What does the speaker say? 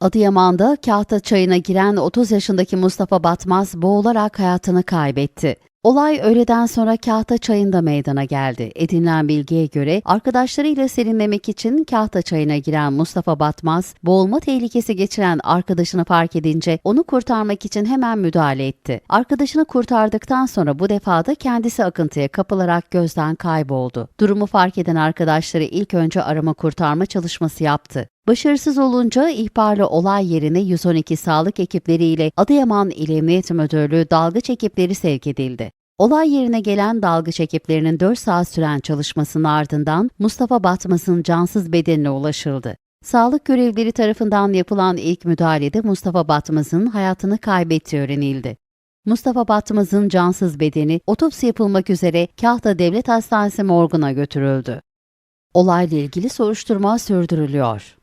Adıyaman'da Kahta çayına giren 30 yaşındaki Mustafa Batmaz boğularak hayatını kaybetti. Olay öğleden sonra Kahta çayında meydana geldi. Edinilen bilgiye göre arkadaşlarıyla serinlemek için Kahta çayına giren Mustafa Batmaz, boğulma tehlikesi geçiren arkadaşını fark edince onu kurtarmak için hemen müdahale etti. Arkadaşını kurtardıktan sonra bu defa da kendisi akıntıya kapılarak gözden kayboldu. Durumu fark eden arkadaşları ilk önce arama kurtarma çalışması yaptı. Başarısız olunca ihbarlı olay yerine 112 sağlık ekipleriyle Adıyaman İl Emniyet Müdürlüğü dalgıç ekipleri sevk edildi. Olay yerine gelen dalgıç ekiplerinin 4 saat süren çalışmasının ardından Mustafa Batmaz'ın cansız bedenine ulaşıldı. Sağlık görevlileri tarafından yapılan ilk müdahalede Mustafa Batmaz'ın hayatını kaybettiği öğrenildi. Mustafa Batmaz'ın cansız bedeni otopsi yapılmak üzere Kahta Devlet Hastanesi morguna götürüldü. Olayla ilgili soruşturma sürdürülüyor.